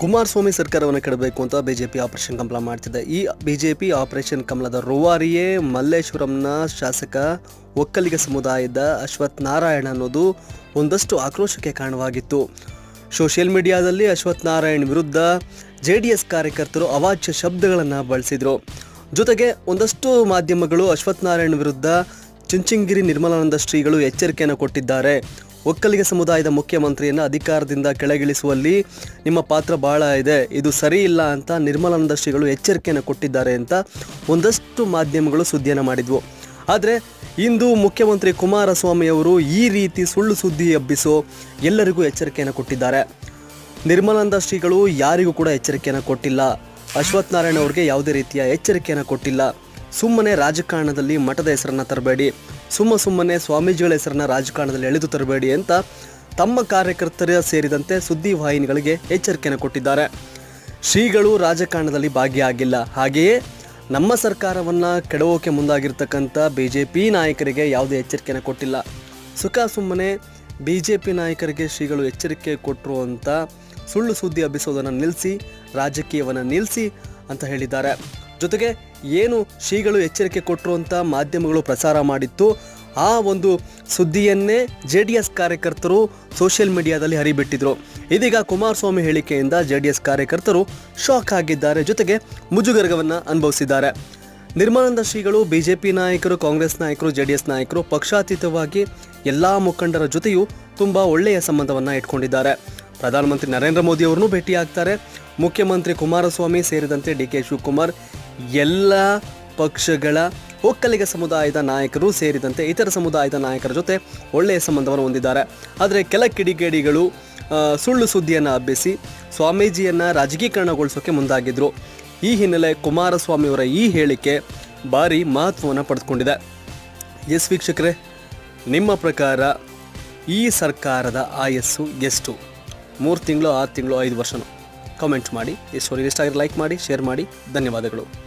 ಕುಮಾರಸ್ವಾಮಿ ಸರ್ಕಾರವನ್ನು ಕೆಡಬೇಕು ಅಂತ BJP operation ಕಮಲ ಮಾಡ್ತಿದೆ. ಈ ಬಿಜೆಪಿ ಆಪರೇಷನ್ ಕಮಲದ ರೂವಾರಿಯೇ ಮಲ್ಲೇಶ್ವರಂನ ಶಾಸಕ ಒಕ್ಕಲಿಗ ಸಮುದಾಯದ ಅಶ್ವಥ್ ನಾರಾಯಣ ಅನ್ನೋದು ಒಂದಷ್ಟು ಆಕ್ರೋಶಕ್ಕೆ ಕಾರಣವಾಗಿತ್ತು. ಸೋಷಿಯಲ್ ಮೀಡಿಯಾದಲ್ಲಿ ಅಶ್ವಥ್ ನಾರಾಯಣ್ ವಿರುದ್ಧ ಜೆ ಡಿ ಎಸ್ ಕಾರ್ಯಕರ್ತರು ಅವಾಚ್ಯ ಶಬ್ದಗಳನ್ನು ಬಳಸಿದರು. ಜೊತೆಗೆ ಒಂದಷ್ಟು ಮಾಧ್ಯಮಗಳು ಅಶ್ವಥ್ ನಾರಾಯಣ್ ವಿರುದ್ಧ ಚುಂಚಂಗಿರಿ ನಿರ್ಮಲಾನಂದ ಶ್ರೀಗಳು ಎಚ್ಚರಿಕೆಯನ್ನು ಕೊಟ್ಟಿದ್ದಾರೆ. ಒಕ್ಕಲಿಗ ಸಮುದಾಯದ ಮುಖ್ಯಮಂತ್ರಿಯನ್ನು ಅಧಿಕಾರದಿಂದ ಕೆಳಗಿಳಿಸುವಲ್ಲಿ ನಿಮ್ಮ ಪಾತ್ರ ಬಹಳ ಇದೆ. ಇದು ಸರಿ ಇಲ್ಲ ಅಂತ ನಿರ್ಮಲಾನಂದ ಶ್ರೀಗಳು ಎಚ್ಚರಿಕೆಯನ್ನು ಕೊಟ್ಟಿದ್ದಾರೆ ಅಂತ ಒಂದಷ್ಟು ಮಾಧ್ಯಮಗಳು ಸುದ್ದಿಯನ್ನು ಮಾಡಿದ್ವು. ಆದರೆ ಇಂದು ಮುಖ್ಯಮಂತ್ರಿ ಕುಮಾರಸ್ವಾಮಿ ಅವರು ಈ ರೀತಿ ಸುಳ್ಳು ಸುದ್ದಿ ಹಬ್ಬಿಸೋ ಎಲ್ಲರಿಗೂ ಎಚ್ಚರಿಕೆಯನ್ನು ಕೊಟ್ಟಿದ್ದಾರೆ. ನಿರ್ಮಲಾನಂದ ಶ್ರೀಗಳು ಯಾರಿಗೂ ಕೂಡ ಎಚ್ಚರಿಕೆಯನ್ನು ಕೊಟ್ಟಿಲ್ಲ. ಅಶ್ವಥ್ ನಾರಾಯಣ ಅವರಿಗೆ ಯಾವುದೇ ರೀತಿಯ ಎಚ್ಚರಿಕೆಯನ್ನು ಕೊಟ್ಟಿಲ್ಲ. ಸುಮ್ಮನೆ ರಾಜಕಾರಣದಲ್ಲಿ ಮಠದ ಹೆಸರನ್ನು ತರಬೇಡಿ, ಸುಮ್ಮ ಸುಮ್ಮನೆ ಸ್ವಾಮೀಜಿಗಳ ಹೆಸರನ್ನ ರಾಜಕಾರಣದಲ್ಲಿ ಎಳೆದು ತರಬೇಡಿ ಅಂತ ತಮ್ಮ ಕಾರ್ಯಕರ್ತರ ಸೇರಿದಂತೆ ಸುದ್ದಿ ವಾಹಿನಿಗಳಿಗೆ ಎಚ್ಚರಿಕೆಯನ್ನು ಕೊಟ್ಟಿದ್ದಾರೆ. ಶ್ರೀಗಳು ರಾಜಕಾರಣದಲ್ಲಿ ಭಾಗಿಯಾಗಿಲ್ಲ ಹಾಗೆಯೇ ನಮ್ಮ ಸರ್ಕಾರವನ್ನು ಕೆಡವೋಕೆ ಮುಂದಾಗಿರ್ತಕ್ಕಂಥ ಬಿ ಜೆ ಪಿ ನಾಯಕರಿಗೆ ಯಾವುದೇ ಎಚ್ಚರಿಕೆಯನ್ನು ಕೊಟ್ಟಿಲ್ಲ. ಸುಖ ಸುಮ್ಮನೆ ಬಿ ಜೆ ಪಿ ನಾಯಕರಿಗೆ ಶ್ರೀಗಳು ಎಚ್ಚರಿಕೆ ಕೊಟ್ಟರು ಅಂತ ಸುಳ್ಳು ಸುದ್ದಿ ಹಬ್ಬಿಸೋದನ್ನು ನಿಲ್ಲಿಸಿ ರಾಜಕೀಯವನ್ನು ನಿಲ್ಲಿಸಿ ಅಂತ ಹೇಳಿದ್ದಾರೆ. ಜೊತೆಗೆ ಏನು ಶ್ರೀಗಳು ಎಚ್ಚರಿಕೆ ಕೊಟ್ಟರು ಅಂತ ಮಾಧ್ಯಮಗಳು ಪ್ರಸಾರ ಮಾಡಿತ್ತು, ಆ ಒಂದು ಸುದ್ದಿಯನ್ನೇ ಜೆ ಡಿ ಎಸ್ ಕಾರ್ಯಕರ್ತರು ಸೋಷಿಯಲ್ ಮೀಡಿಯಾದಲ್ಲಿ ಹರಿಬಿಟ್ಟಿದ್ರು. ಇದೀಗ ಕುಮಾರಸ್ವಾಮಿ ಹೇಳಿಕೆಯಿಂದ ಜೆ ಡಿ ಎಸ್ ಕಾರ್ಯಕರ್ತರು ಶಾಕ್ ಆಗಿದ್ದಾರೆ, ಜೊತೆಗೆ ಮುಜುಗರವನ್ನು ಅನುಭವಿಸಿದ್ದಾರೆ. ನಿರ್ಮಾನಂದ ಶ್ರೀಗಳು, ಬಿಜೆಪಿ ನಾಯಕರು, ಕಾಂಗ್ರೆಸ್ ನಾಯಕರು ಜೆ ಡಿ ಎಸ್ ನಾಯಕರು ಪಕ್ಷಾತೀತವಾಗಿ ಎಲ್ಲ ಮುಖಂಡರ ಜೊತೆಯೂ ತುಂಬ ಒಳ್ಳೆಯ ಸಂಬಂಧವನ್ನು ಇಟ್ಕೊಂಡಿದ್ದಾರೆ. ಪ್ರಧಾನಮಂತ್ರಿ ನರೇಂದ್ರ ಮೋದಿ ಅವರನ್ನು ಭೇಟಿಯಾಗ್ತಾರೆ. ಮುಖ್ಯಮಂತ್ರಿ ಕುಮಾರಸ್ವಾಮಿ ಸೇರಿದಂತೆ ಡಿ ಕೆ ಶಿವಕುಮಾರ್ ಎಲ್ಲ ಪಕ್ಷಗಳ ಒಕ್ಕಲಿಗ ಸಮುದಾಯದ ನಾಯಕರು ಸೇರಿದಂತೆ ಇತರ ಸಮುದಾಯದ ನಾಯಕರ ಜೊತೆ ಒಳ್ಳೆಯ ಸಂಬಂಧವನ್ನು ಹೊಂದಿದ್ದಾರೆ. ಆದರೆ ಕೆಲ ಕಿಡಿಗೇಡಿಗಳು ಸುಳ್ಳು ಸುದ್ದಿಯನ್ನು ಹಬ್ಬಿಸಿ ಸ್ವಾಮೀಜಿಯನ್ನು ರಾಜಕೀಕರಣಗೊಳಿಸೋಕೆ ಮುಂದಾಗಿದ್ದರು ಈ ಹಿನ್ನೆಲೆ ಕುಮಾರಸ್ವಾಮಿಯವರ ಈ ಹೇಳಿಕೆ ಭಾರಿ ಮಹತ್ವವನ್ನು ಪಡೆದುಕೊಂಡಿದೆ. ಎಸ್ ವೀಕ್ಷಕರೇ, ನಿಮ್ಮ ಪ್ರಕಾರ ಈ ಸರ್ಕಾರದ ಆಯಸ್ಸು ಎಷ್ಟು? ಮೂರು ತಿಂಗಳು, ಆರು ತಿಂಗಳು, ಐದು ವರ್ಷನೋ. ಕಮೆಂಟ್ ಮಾಡಿ. ಸ್ಟೋರಿ ಇಷ್ಟ ಆಗಿರೋ ಲೈಕ್ ಮಾಡಿ ಶೇರ್ ಮಾಡಿ. ಧನ್ಯವಾದಗಳು.